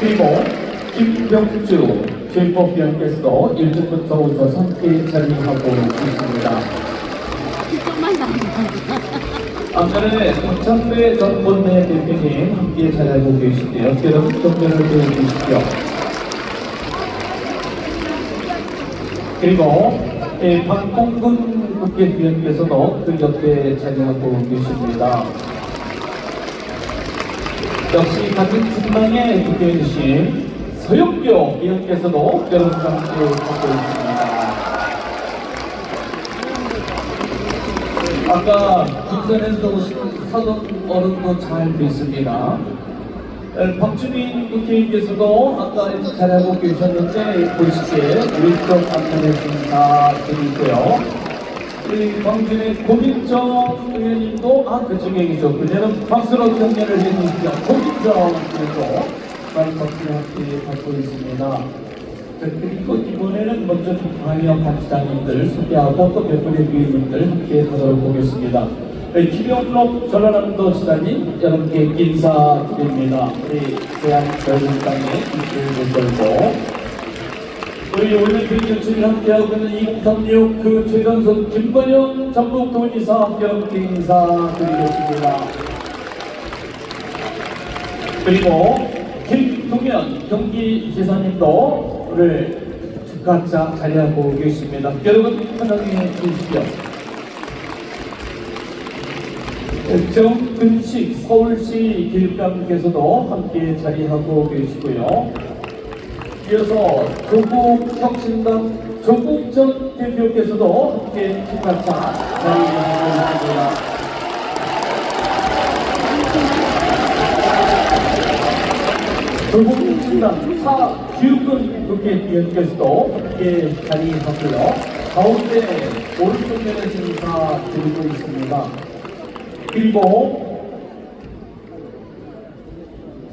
그리고 김병주 최법위원께서도 1등부터 오셔서 함께 자리하고 있습니다. 앞전에 박찬배 전 원내 대표님 함께 자리하고 계신데요. 여러분 경례를 보여주십시오. 그리고 예, 박봉근 국회의원께서도 그 옆에 자리하고 계십니다. 역시 같은 중망의 국회의원이신 서영교 의원께서도 여러분과 함께 하고 있습니다. 아까 김선에서 오신 사돈 어른도 잘 뵀습니다. 에, 박주민 국회의원께서도 아까 잘하고 계셨는데 보시기에 왼쪽 앞면에 인사드리고요. 우리 광진의 고민정 의원님도 아 계죠. 그녀는 박수로 격려를 해주시죠. 고민정 의원도 많은 박수를 함께 받고 있습니다. 자, 그리고 이번에는 먼저 방역 단체장님들 소개하고 또 몇 분의 위원님들 함께 하도록 보겠습니다. 네, 김영록 전라남도 지사님 여러분께 인사드립니다. 우리 대한자유한국당의 이끌고 걸고 우리 오늘 교육을 함께하고 있는 2036그 최전선 김건영 전북 도지사 함께 인사드리겠습니다. 그리고 김동현 경기 지사님도 오늘 축하차 자리하고 계십니다. 여러분 환영해 주시죠. 정근식 서울시 길감께서도 함께 자리하고 계시고요. 이어서 조국 혁신당 조국 전 대표께서도 함께 축하차 자리하고 있습니다. 조국 혁신당 차규근 국회의원께서도 함께 자리하고요. 가운데 오른쪽 면에서 인사 드리고 있습니다. 그리고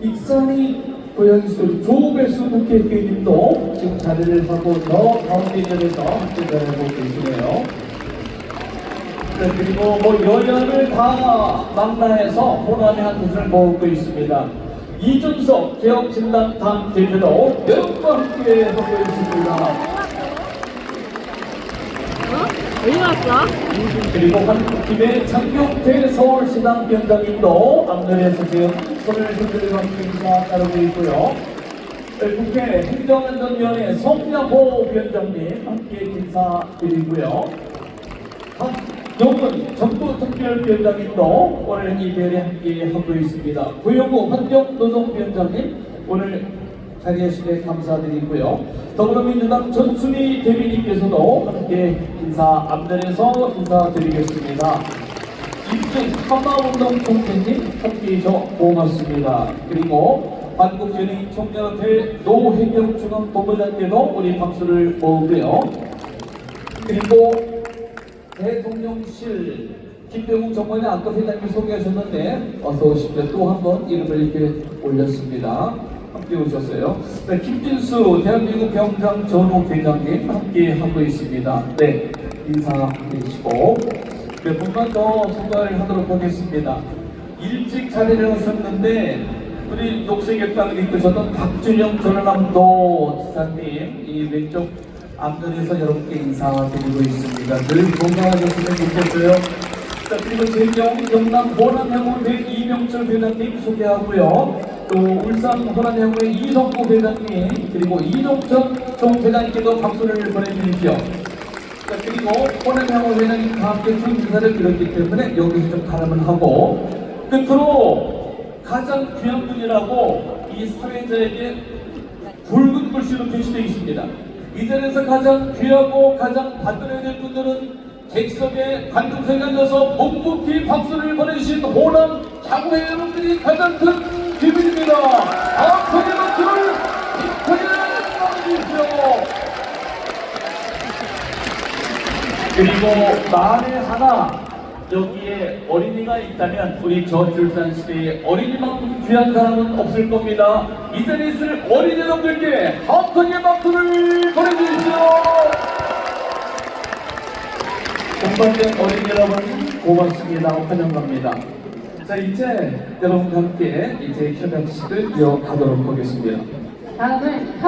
익산이 고양이 조배수 국회의원님도 지금 자리를 하고 저 가운데 면에서 함께 자리하고 계시네요. 네, 그리고 뭐 여야를 다 망라해서 호남의 한 곳을 모으고 있습니다. 이준석 개혁진단 당 대표도 함께 하고 있습니다. 왔어? 그리고 한국팀의 장경태 서울시당 위원장님도 앞면에서 지금 손을 흔들고 인사 따르고 있고요. 네, 국회 행정안전위원회 송야호 위원장님 함께 인사드리고요. 박용은 정부특별위원장님도 오늘 이 자리에 함께 하고 있습니다. 구영구 환경노동위원장님 오늘 자리에 시대 감사드리고요. 더불어민주당 전순희 대변인께서도 함께 인사 앞면에서 인사드리겠습니다. 입증 한마운동 총재님 함께 해주셔 고맙습니다. 그리고 한국연예인 총연합회 노혜경 중앙 본부장께도 우리 박수를 모으고요. 그리고 대통령실 김병욱 정관이 아까 회장님 소개하셨는데 어서 오십시오. 또 한 번 이름을 이렇게 올렸습니다. 함께 오셨어요. 네, 김진수 대한민국 병장 전욱 회장님 함께 하고 있습니다. 네, 인사해 주시고 몇 분만 더 소개를 하도록 하겠습니다. 일찍 자리를 하셨는데 우리 녹색역당을 이끄셨던 박준영 전남도 지사님 이 왼쪽 앞면에서 여러분께 인사드리고 있습니다. 늘 건강하셨으면 좋겠어요. 자, 그리고 제경 영남 호남향후회 이명철 회장님 소개하고요. 또 울산 호남향후회 이성구 회장님 그리고 이동천 총회장님께도 박수를 보내주십시오. 자, 그리고 호남향후 회장님 다 함께 준 인사를 드렸기 때문에 여기서 좀 가름을 하고 끝으로 가장 귀한 분이라고 이 사회자에게 붉은 글씨로 표시되어 있습니다. 이 자리에서 가장 귀하고 가장 받들어야 될 분들은 객석에 관중석에 앉아서 묵묵히 박수를 보내주신 호남 향후회 여러분들이 가장 큰 기분 아프게 박수를 기쁘게 보내주십시오. 그리고 만에 하나 여기에 어린이가 있다면 우리 저출산 시대에 어린이만큼 귀한 사람은 없을 겁니다. 이 자리에 있을 어린이 여러분들께 함께 박수를 보내주십시오. 공부된 어린이 여러분 고맙습니다. 환영합니다. 자 이제 여러분과 함께 이제 협약식을 이어가도록 하겠습니다. 다음은